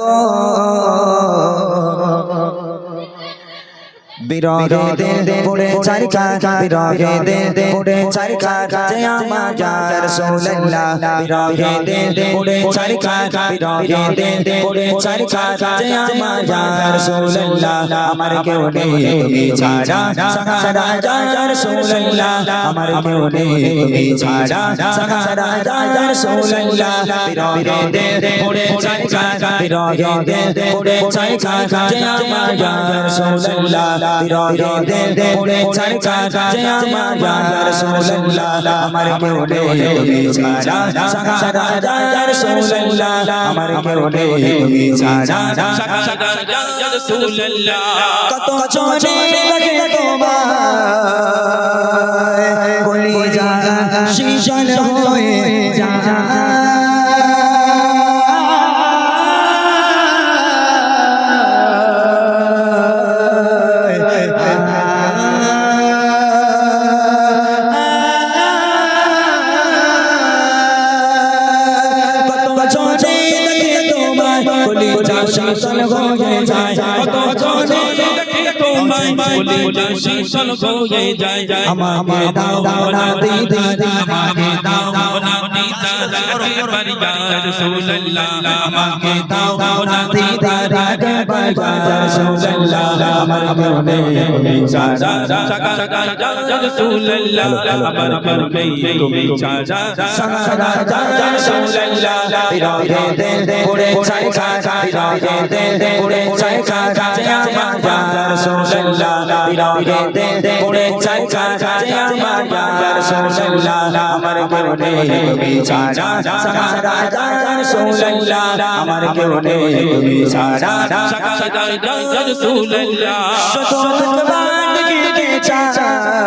Oh বিরহে দিল পড়ে চারিকা বিরহে দিল পড়ে চারিকা যে আমার যার রাসূলুল্লাহ বিরহে দিল পড়ে চারিকা বিরহে দিল পড়ে চারিকা যে আমার যার রাসূলুল্লাহ আমার কেউ নেই তুমি ছাড়া সারা যার রাসূলুল্লাহ আমার কেউ নেই তুমি ছাড়া সারা যার রাসূলুল্লাহ বিরহে দিল পড়ে চারিকা বিরহে দিল পড়ে চারিকা যে আমার রাসূলুল্লাহ বিরহে দিল পড়ে চারিকা যে আমার যার রাসূলুল্লাহ। আমার কেউ নেই তুমি ছাড়া সারা যার রাসূলুল্লাহ। আমার কেউ নেই তুমি ছাড়া কত চলে লাগে তোমায়। বলি যা শীতল হয়ে তোমায় বলি যা শীতল হয়ে যায়। কত চলে আমাকে দাও না দিদি আমাকে দাও না দিদি রাগে বাবা রাসূলুল্লাহ আমার মনে তুমি সাজা সারা যা রাসূলুল্লাহ বিরহে দিল পড়ে চাই খা বিরহে দিল পড়ে চাই খা যে আমার যা রাসূলুল্লাহ বিরহে দিল পড়ে চাই খা যে আমার যা রাসূলুল্লাহ আমার কেউ নেই তুমি ছাড়া সারা যা রাসূলুল্লাহ আমার কেউ নেই ভগবান কে চাই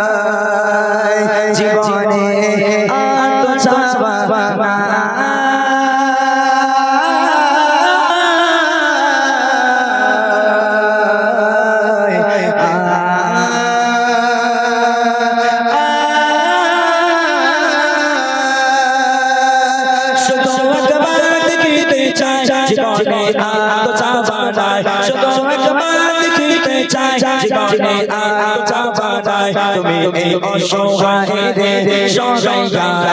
আন্ত চাওয়া নাই শুধু একবার চাই জীবনে আন্ত চাওয়া নাই তুমি এই অসহায় সহায়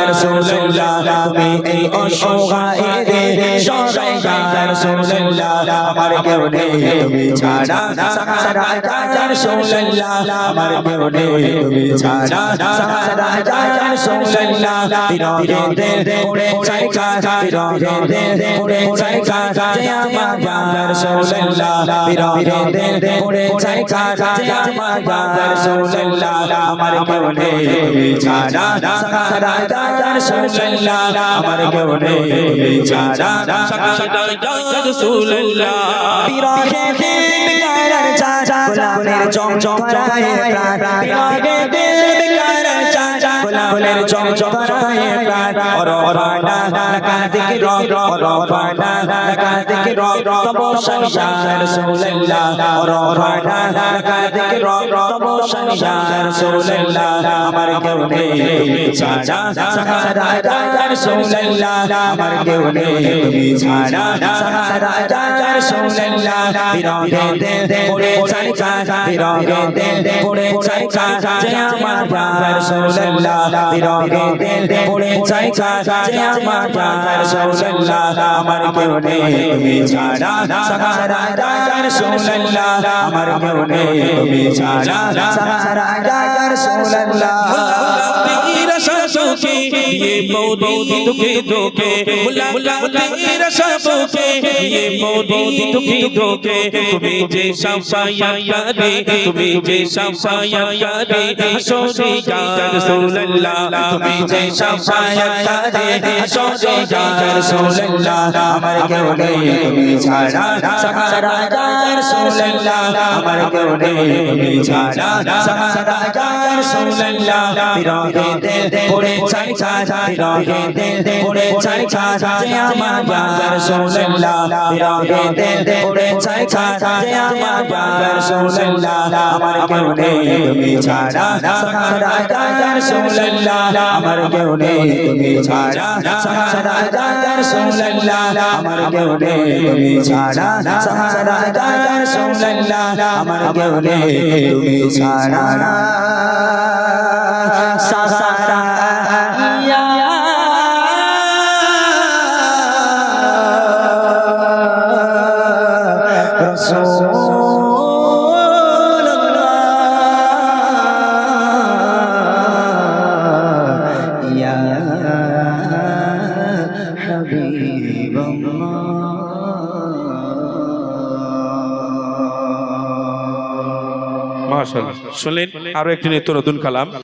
রাসূলুল্লাহ তুমি এই অসহায় সহায় রাসূলুল্লাহ আমার কেউ নেই তুমি ছাড়া সারা রাসূলুল্লাহ আমার কেউ নেই তুমি ছাড়া সারা রাসূলুল্লাহ বিরহে দে পড়ে চাই কা বিরহে দে পড়ে চাই কা যে আমার রাসূলুল্লাহ বিরহে দে পড়ে চাই কা আমার রাসূলুল্লাহ। আমার কেউ নেই তুমি ছাড়া সারা রাসূলুল্লাহ। আমার কেউ নেই তুমি ছাড়া বিরহে দে বিকারের চাচা গোলাপের চমচম করায় প্রাণ বিরহে দে বিকারের চাচা গোলাপের চমচম করায় প্রাণ ওর ওরানা লাকাতিক রব ওর ওরানা লাকাতিক রব তব সংসার রাসূলুল্লাহ ওর ওরানা লাকাতিক রব তব সংসার রাসূলুল্লাহ আমার কেউ নেই তুমি ছাড়া সারা রাসূলুল্লাহ আমার কেউ নেই তুমি ছাড়া সারা রাসূলুল্লাহ বিরহে দে পড়ে চাই কা বিরহে দে পড়ে চাই কা যে আমার রাসূলুল্লাহ বিরহে দে পড়ে চাই কা আমার রাসূলুল্লাহ আমার কেউ নেই তুমি ছাড়া। সারা রাসূলুল্লাহ আমার কেউ নেই তুমি ছাড়া। সারা রাসূলুল্লাহ रसों के लिए मोदी दुखे धोखे बुलाते रसों के लिए मोदी दुखे धोखे तुम्हें जैसा साया यारे तुम्हें जैसा साया यारे सोने का रसूल अल्लाह तुम्हें जैसा साया यारे सोने का रसूल अल्लाह हमारे क्यों नहीं तुम्हें छाड़ा सहारा का रसूल अल्लाह हमारे क्यों नहीं तुम्हें छाड़ा सहारा का रसूल अल्लाह तेरा दिल পড়ে ছাই ছাই বিরহে দিল পড়ে ছাই ছাই যে আমার ইয়া রাসূলুল্লাহ বিরহে দিল পড়ে ছাই ছাই যে আমার ইয়া রাসূলুল্লাহ আমার কেউ নেই তুমি ছাড়া সাহারা ইয়া রাসূলুল্লাহ আমার কেউ নেই তুমি ছাড়া সাহারা ইয়া রাসূলুল্লাহ আমার কেউ নেই তুমি ছাড়া সাহারা ইয়া রাসূলুল্লাহ আমার কেউ নেই তুমি ছাড়া। সাহারা শুনলেন আরও একটি নতুন কালাম।